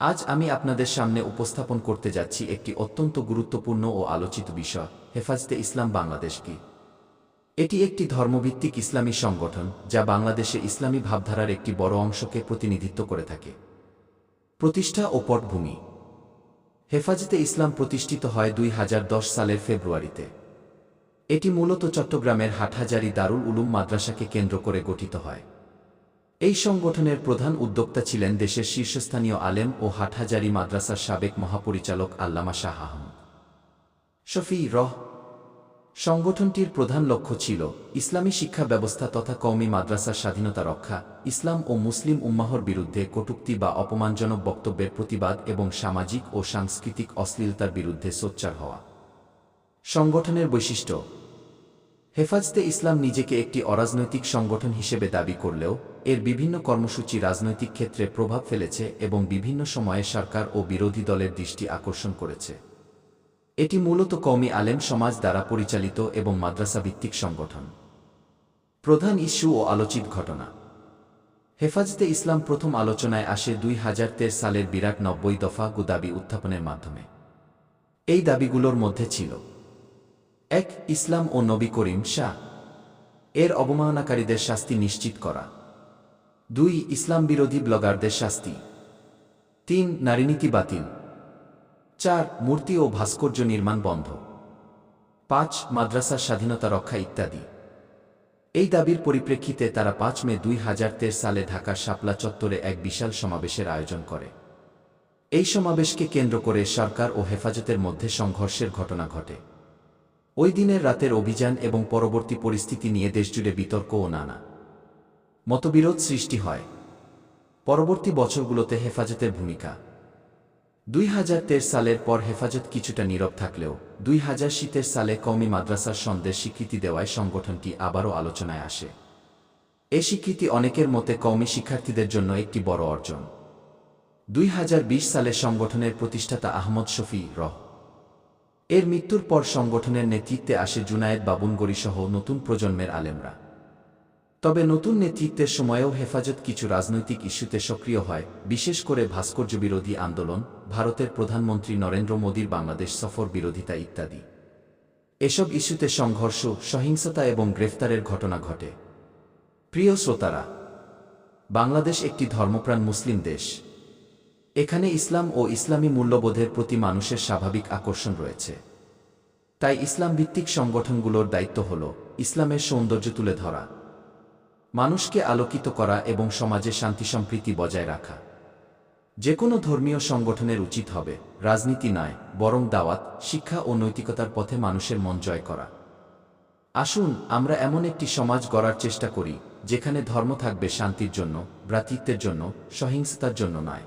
আজ আমি আপনাদের সামনে উপস্থাপন করতে যাচ্ছি একটি অত্যন্ত গুরুত্বপূর্ণ ও আলোচিত বিষয়, হেফাজতে ইসলাম বাংলাদেশ কি? এটি একটি ধর্মভিত্তিক ইসলামী সংগঠন, যা বাংলাদেশে ইসলামী ভাবধারার একটি বড় অংশকে প্রতিনিধিত্ব করে থাকে। প্রতিষ্ঠা ও পটভূমি হেফাজতে ইসলাম প্রতিষ্ঠিত হয় দুই হাজার দশ সালের ফেব্রুয়ারিতে। এটি মূলত চট্টগ্রামের হাটহাজারী দারুল উলুম মাদ্রাসাকে কেন্দ্র করে গঠিত হয়। এই সংগঠনের প্রধান উদ্যোক্তা ছিলেন দেশের শীর্ষস্থানীয় আলেম ও হাটহাজারী মাদ্রাসার সাবেক মহাপরিচালক আল্লামা শাহ আহমদ। শফি রহ সংগঠনটির প্রধান লক্ষ্য ছিল ইসলামী শিক্ষা ব্যবস্থা তথা কওমি মাদ্রাসার স্বাধীনতা রক্ষা, ইসলাম ও মুসলিম উম্মাহর বিরুদ্ধে কটূক্তি বা অপমানজনক বক্তব্যের প্রতিবাদ এবং সামাজিক ও সাংস্কৃতিক অশ্লীলতার বিরুদ্ধে সোচ্চার হওয়া। সংগঠনের বৈশিষ্ট্য হেফাজতে ইসলাম নিজেকে একটি অরাজনৈতিক সংগঠন হিসেবে দাবি করলেও, এর বিভিন্ন কর্মসূচি রাজনৈতিক ক্ষেত্রে প্রভাব ফেলেছে এবং বিভিন্ন সময়ে সরকার ও বিরোধী দলের দৃষ্টি আকর্ষণ করেছে। এটি মূলত কওমি আলেম সমাজ দ্বারা পরিচালিত এবং মাদ্রাসা ভিত্তিক সংগঠন। প্রধান ইস্যু ও আলোচিত ঘটনা। হেফাজতে ইসলাম প্রথম আলোচনায় আসে দুই হাজার তের সালের বিরাট নব্বই দফা গুদাবি উত্থাপনের মাধ্যমে। এই দাবিগুলোর মধ্যে ছিল এক ইসলাম ও নবী করিম শাহ। এর অবমাননাকারীদের শাস্তি নিশ্চিত করা। দুই ইসলাম বিরোধী ব্লগারদের শাস্তি। তিন, নারীনীতি বাতিল। চার, মূর্তি ও ভাস্কর্য নির্মাণ বন্ধ। পাঁচ, মাদ্রাসার স্বাধীনতা রক্ষা ইত্যাদি। এই দাবির পরিপ্রেক্ষিতে তারা পাঁচ মে দুই হাজার তের সালে ঢাকার শাপলা চত্বরে এক বিশাল সমাবেশের আয়োজন করে। এই সমাবেশকে কেন্দ্র করে সরকার ও হেফাজতের মধ্যে সংঘর্ষের ঘটনা ঘটে। ওই দিনের রাতের অভিযান এবং পরবর্তী পরিস্থিতি নিয়ে দেশজুড়ে বিতর্ক ও নানা মতবিরোধ সৃষ্টি হয়। পরবর্তী বছরগুলোতে হেফাজতের ভূমিকা। দুই হাজার তের সালের পর হেফাজত কিছুটা নীরব থাকলেও, দুই হাজার শীতের সালে কওমি মাদ্রাসার সন্দেশ স্বীকৃতি দেওয়ায় সংগঠনটি আবারও আলোচনায় আসে। এ স্বীকৃতি অনেকের মতে কওমি শিক্ষার্থীদের জন্য একটি বড় অর্জন। দুই হাজার বিশ সালে সংগঠনের প্রতিষ্ঠাতা আহমদ শফি রহ এর মৃত্যুর পর সংগঠনের নেতৃত্বে আসে জুনায়েদ বাবুনগরী সহ নতুন প্রজন্মের আলেমরা। তবে নতুন নেতৃত্বের সময়েও হেফাজত কিছু রাজনৈতিক ইস্যুতে সক্রিয় হয়, বিশেষ করে ভাস্কর্য বিরোধী আন্দোলন, ভারতের প্রধানমন্ত্রী নরেন্দ্র মোদীর বাংলাদেশ সফর বিরোধিতা ইত্যাদি। এসব ইস্যুতে সংঘর্ষ, সহিংসতা এবং গ্রেফতারের ঘটনা ঘটে। প্রিয় শ্রোতারা, বাংলাদেশ একটি ধর্মপ্রাণ মুসলিম দেশ। এখানে ইসলাম ও ইসলামী মূল্যবোধের প্রতি মানুষের স্বাভাবিক আকর্ষণ রয়েছে। তাই ইসলাম ভিত্তিক সংগঠনগুলোর দায়িত্ব হল ইসলামের সৌন্দর্য তুলে ধরা, মানুষকে আলোকিত করা এবং সমাজে শান্তি সম্প্রীতি বজায় রাখা। যে কোনো ধর্মীয় সংগঠনের উচিত হবে রাজনীতি নয়, বরং দাওয়াত, শিক্ষা ও নৈতিকতার পথে মানুষের মন জয় করা। আসুন, আমরা এমন একটি সমাজ গড়ার চেষ্টা করি, যেখানে ধর্ম থাকবে শান্তির জন্য, ভ্রাতৃত্বের জন্য, সহিংসতার জন্য নয়।